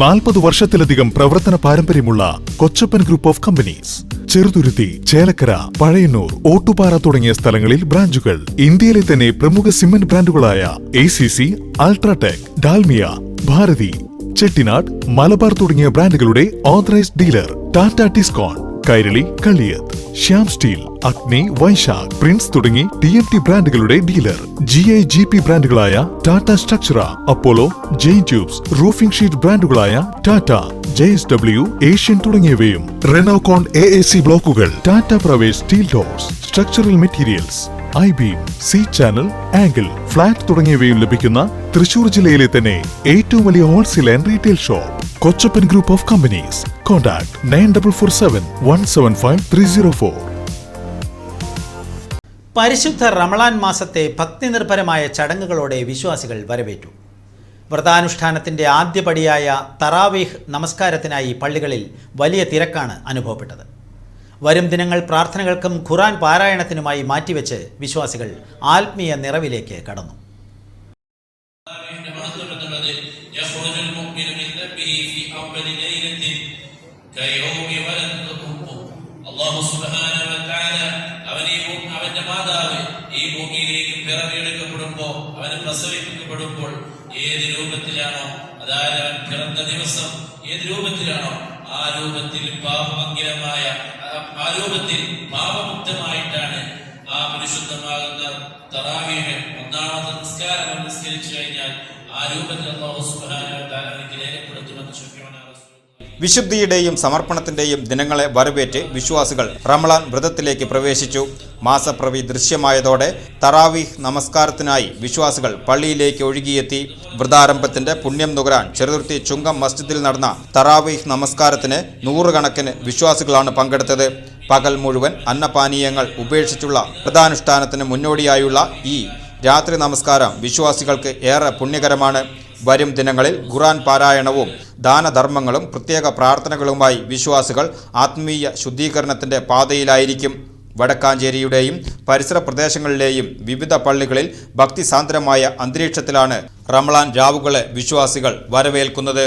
നാൽപ്പത് വർഷത്തിലധികം പ്രവർത്തന പാരമ്പര്യമുള്ള Kochappan group of companies. Cheruthuruthy Chelakkara Pazhayannur Ottupara തുടങ്ങിയ സ്ഥലങ്ങളിൽ ബ്രാഞ്ചുകൾ. ഇന്ത്യയിലെ തന്നെ പ്രമുഖ cement ബ്രാൻഡുകളായ A C C UltraTech Dalmia Bharathi Chettinad Malabar തുടങ്ങിയ ബ്രാൻഡുകളുടെ authorised dealer Tata Tiscon Kairali Kaliyath Shyam steel Agni Vaishakh prince തുടങ്ങി ടി എം ടി ബ്രാൻഡുകളുടെ dealer. G I G P ബ്രാൻഡുകളായ Tata Structura Apollo Jain tubes roofing sheet ബ്രാൻഡുകളായ Tata J S W Asian തുടങ്ങിയവയും റെനോകോൺ A A C ബ്ലോക്കുകൾ Tata Pravesh steel doors structural materials. I beam C channel angle flat തുടങ്ങിയവയും ലഭിക്കുന്ന തൃശൂർ ജില്ലയിലെ തന്നെ ഏറ്റവും വലിയ wholesale and retail shop Kochappan group of companies contact nine double four seven one seven five three zero four പരിശുദ്ധ റമളാൻ മാസത്തെ ഭക്തിനിർഭരമായ ചടങ്ങുകളോടെ വിശ്വാസികൾ വരവേറ്റു. വ്രതാനുഷ്ഠാനത്തിന്റെ ആദ്യപടിയായ തറാവീഹ് നമസ്കാരത്തിനായി പള്ളികളിൽ വലിയ തിരക്കാണ് അനുഭവപ്പെട്ടത്. വരും ദിനങ്ങൾ പ്രാർത്ഥനകൾക്കും ഖുറാൻ പാരായണത്തിനുമായി മാറ്റിവെച്ച് വിശ്വാസികൾ ആത്മീയ നിറവിലേക്ക് കടന്നു. അവന്റെ ഈ ഭൂമിയിലേക്ക് ഏത് രൂപത്തിലാണോ അതായത് അവൻ പിറന്ന ദിവസം ഏത് രൂപത്തിലാണോ ആ രൂപത്തിൽ പാപമംഗലമായ ആ- പാപമുക്തമായിട്ടാണ് ആ പരിശുദ്ധമാകുന്ന തറാവിയുടെ ഒന്നാമത്തെ നിസ്കാരം നിസ്കരിച്ചു കഴിഞ്ഞാൽ ആ രൂപത്തിൽ അള്ളാഹു തആല എനിക്ക് രേഖപ്പെടുത്തുമെന്ന് വിശുദ്ധിയുടെയും സമർപ്പണത്തിന്റെയും ദിനങ്ങളെ വരവേറ്റ് വിശ്വാസികൾ റമളാൻ വ്രതത്തിലേക്ക് പ്രവേശിച്ചു. മാസപ്രവി ദൃശ്യമായതോടെ തറാവീഹ് നമസ്കാരത്തിനായി വിശ്വാസികൾ പള്ളിയിലേക്ക് ഒഴുകിയെത്തി. വ്രതാരംഭത്തിന്റെ പുണ്യം നുകരാൻ ചെറുതുരുത്തി ചുങ്കം മസ്ജിദിൽ നടന്ന തറാവീഹ് നമസ്കാരത്തിന് നൂറുകണക്കിന് വിശ്വാസികളാണ് പങ്കെടുത്തത്. പകൽ മുഴുവൻ അന്നപാനീയങ്ങൾ ഉപേക്ഷിച്ചുള്ള വ്രതാനുഷ്ഠാനത്തിന് മുന്നോടിയായുള്ള ഈ രാത്രി നമസ്കാരം വിശ്വാസികൾക്ക് ഏറെ പുണ്യകരമാണ്. വരും ദിനങ്ങളിൽ ഖുറാൻ പാരായണവും ദാനധർമ്മങ്ങളും പ്രത്യേക പ്രാർത്ഥനകളുമായി വിശ്വാസികൾ ആത്മീയ ശുദ്ധീകരണത്തിന്റെ പാതയിലായിരിക്കും. വടക്കാഞ്ചേരിയുടെയും പരിസര പ്രദേശങ്ങളിലെയും വിവിധ പള്ളികളിൽ ഭക്തിസാന്ദ്രമായ അന്തരീക്ഷത്തിലാണ് റമളാൻ രാവുകളെ വിശ്വാസികൾ വരവേൽക്കുന്നത്.